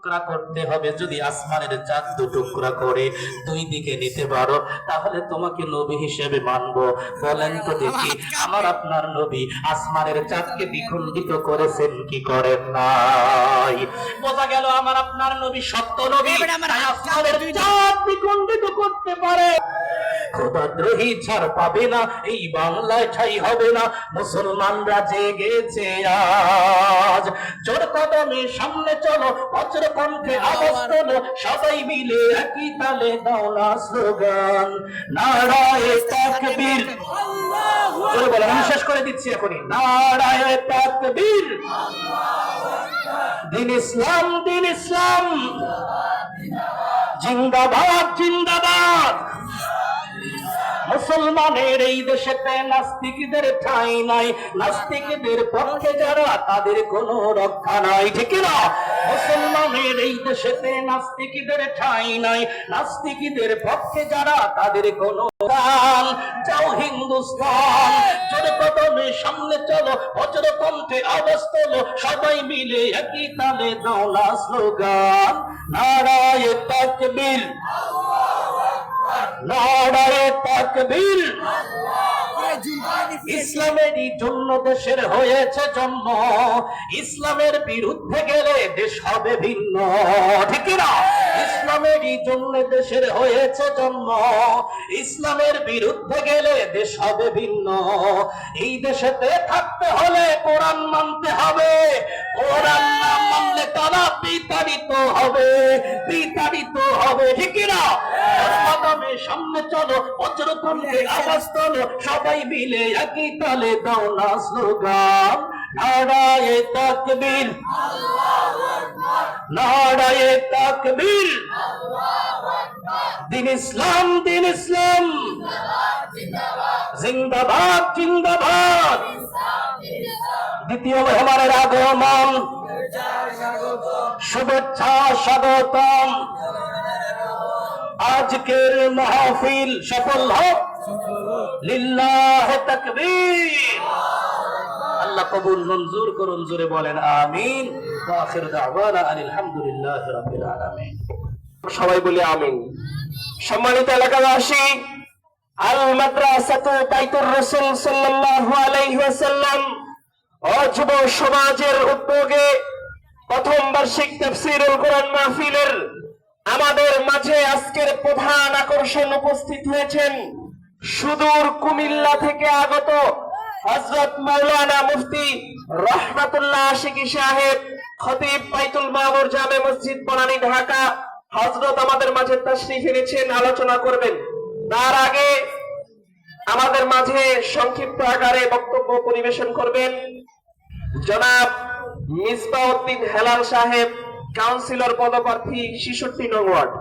টুকরা করতে হবে। যদি আসমানের চাঁদ দু টুকরা করে দুই দিকে নিতে পারো তাহলে তোমাকে নবী হিসেবে মানবো। বলেন তো দেখি আমার আপনার নবী আসমানের চাঁদকে দ্বিখণ্ডিত করেছেন কি করেন নাই? বোঝা গেল আমার আপনার নবী সত্য নবী আসমানের চাঁদ দ্বিখণ্ডিত করতে পারে। খোদাদ্রোহী ছাড় পাবে না এই বাংলায় ঠাই হবে না। মুসলমানরা জেগেছে আজ। জোর কদমে সামনে চলো বজ্র কণ্ঠে আওয়াজ তোলো সবাই মিলে একই তালে দাও না স্লোগান। নারায়ে তাকবীর। জোরে বলো আমি শেষ করে দিচ্ছি এখনই। নারায়ে তাকবীর। দিন ইসলাম দিন ইসলাম। জিন্দাবাদ জিন্দাবাদ। মুসলমানের এই দেশেতে নাস্তিকদের ঠাঁই নাই। নাস্তিকদের পক্ষে যারা, তাদের কোনো রক্ষা নাই, ঠিক না? মুসলমানের এই দেশেতে নাস্তিকদের ঠাঁই নাই। নাস্তিকদের পক্ষে যারা, তাদের কোনো দান। যাও হিন্দুস্তান জোরে কদমে সামনে চলো বজ্র কণ্ঠে তোলো, সবাই মিলে একই তালে দাও না স্লোগান। নারায়ে তাকবীর। নারায়ে তাকবীর ইসলামেরই জন্য দেশের হয়েছে জন্ম। ইসলামের বিরুদ্ধে গেলে দেশ হবে ভিন্ন। ঠিক না ইসলামেরই জন্য দেশের হয়েছে জন্ম। ইসলামের বিরুদ্ধে গেলে দেশ হবে ভিন্ন। এই দেশেতে থাকতে হলে কোরআন মানতে হবে। কোরআন না মানলে তারা বিতাড়িত হবে। হবে, ঠিক না কদমে সামনে চলো বজ্র কণ্ঠে আওয়াজ তোলো, সবাই মিলে একই তালে দাও না স্লোগান। নারায়ে তাকবীর। নারায়ে তাকবীর। দিন ইসলাম দিন ইসলাম। জিন্দাবাদ জিন্দাবাদ। দ্বিতীয় মেহমানের শুভেচ্ছা, স্বাগতম। আজকের মাহফিল সফল হোক। তাকবীর। আল্লাহ কবুল, মঞ্জুর করুন, জোরে বলেন আমিন। দাওয়ানা আনিল হামদুলিল্লাহি রাব্বিল আলামিন। সবাই বলি আমিন। সম্মানিত এলাকাবাসী, আল মাদ্রাসাতু বাইতুর রাসূল সাল্লাল্লাহু আলাইহি ওয়াসাল্লাম সমাজের উদ্যোগে প্রথম বার্ষিক তাফসীরুল কোরআন মাহফিলের আমাদের মাঝে আজকের প্রধান আকর্ষণ উপস্থিত হয়েছেন সুদূর কুমিল্লা থেকে আগত হযরত মাওলানা মুফতি রহমাতুল্লাহ আশিকি সাহেব, খতিব বাইতুল মামুর জামে মসজিদ বনানী ঢাকা। হজরত আমাদের মাঝে তাশরিফ এনেছেন, আলোচনা করবেন। তার আগে আমাদের মাঝে সংক্ষিপ্ত আকারে বক্তব্য পরিবেশন করবেন। জনাব মিসবাউদ্দিন হেলাল সাহেব কাউন্সিলর পদপ্রার্থী শিশুটি নং ওয়ার্ড।